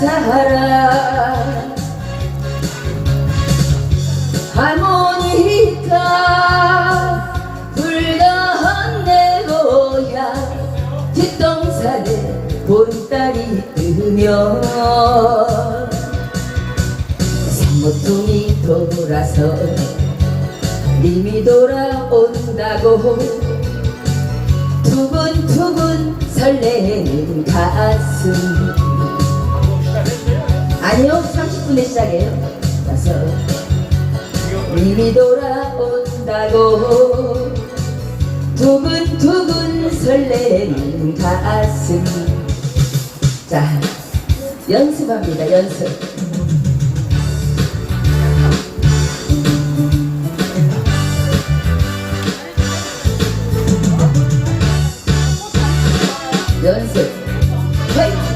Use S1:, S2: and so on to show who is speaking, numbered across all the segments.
S1: 사랑 하모니카 불던 내 고향 뒷동산에 보름달이 뜨면 산모통이 돌아서 님이 돌아온다고 두근두근 설레는 가슴 아니요 30분에 시작해요. 그래서 님이 돌아온다고 두근두근 설레는 가슴. 자 연습합니다 연습. 연습. 띠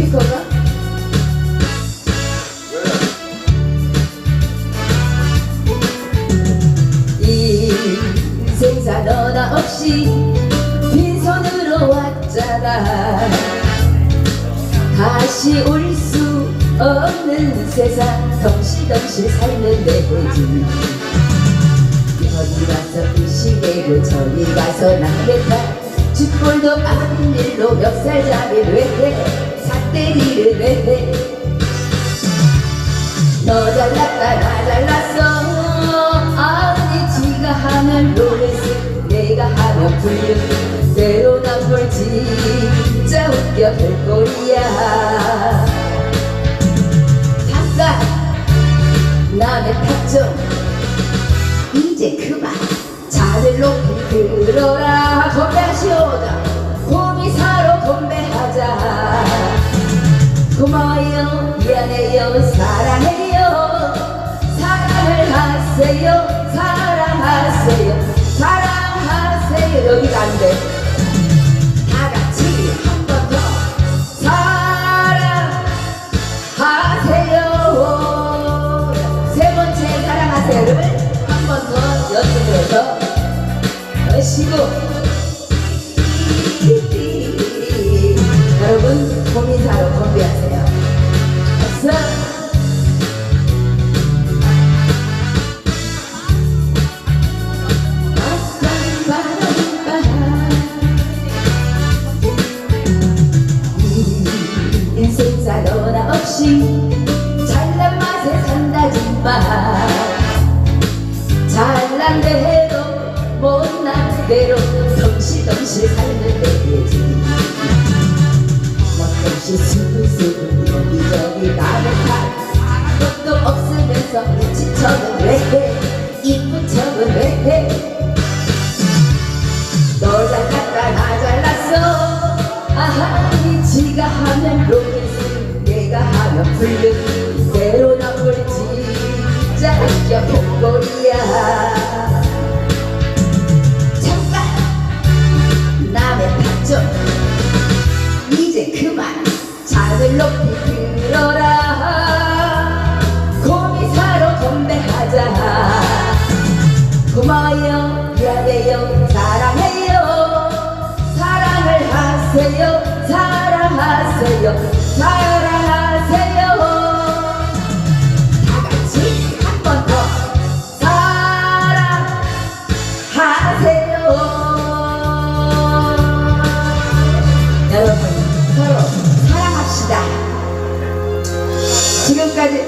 S1: 스피커가? 인생사 너나 없이 빈손으로 왔잖아. 다시 올수 없는 세상 덩실덩실 살면 되지 여기 가서 의식이고 저기 가서 나겠다. 쥐꼴도 아닌 일로 멱살잡이를 왜해. 삿대리를 왜해. 너 잘났다 나 잘났어. 아니 지가 하면 노래스 내가 하면 불륜 때로 난걸 진짜 웃겨 별꼴이야 미안해요 사랑해요. 사랑을 하세요 사랑하세요. 사랑하세요. 여기가 안돼. 다같이 한 번 더. 사랑하세요. 세 번째 사랑하세요를 한 번 더 연습을 해서 하시고 인생사 너나 없이 잘난 맛에 산다지만 잘난 대로 못난 대로 덩실덩실 살면 되지. 멋없이 스물스물 여기저기 타 아무것도 없으면서 지쳐는 왜해 이쁜 척 불륜 때로 나올 진짜 웃겨 볼거리야. 잠깐 남의 탓좀 이제 그만 잔을 높이 들어라. 고미사로 건배하자. 고마워요 미안해요 사랑해요. 사랑을 하세요 사랑하세요. 사랑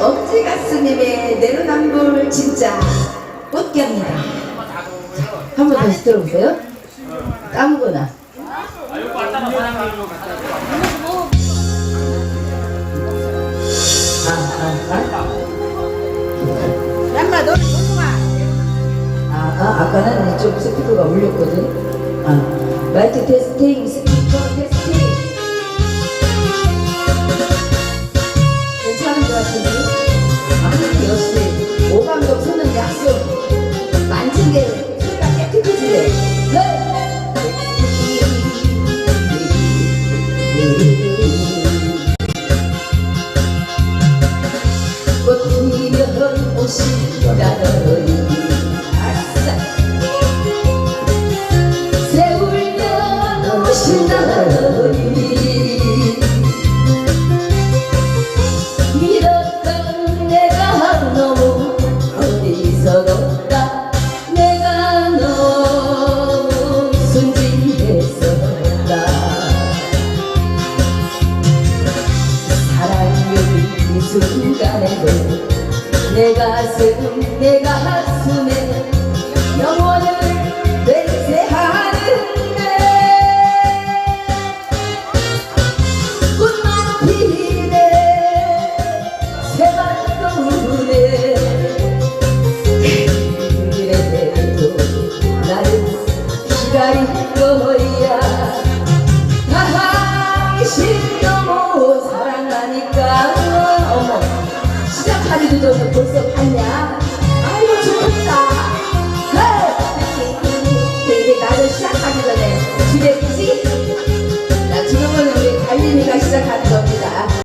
S1: 지금까지 억지가스님의 내로남불 진짜 꽃게입니다 한 번 다시 들어보세요 아무거나 아, 아,
S2: 양마 너 누구야?
S1: 아. 아, 아, 아까는 좀 스피커가 울렸거든. 아, 마이크 테스팅, 스피커 테스팅.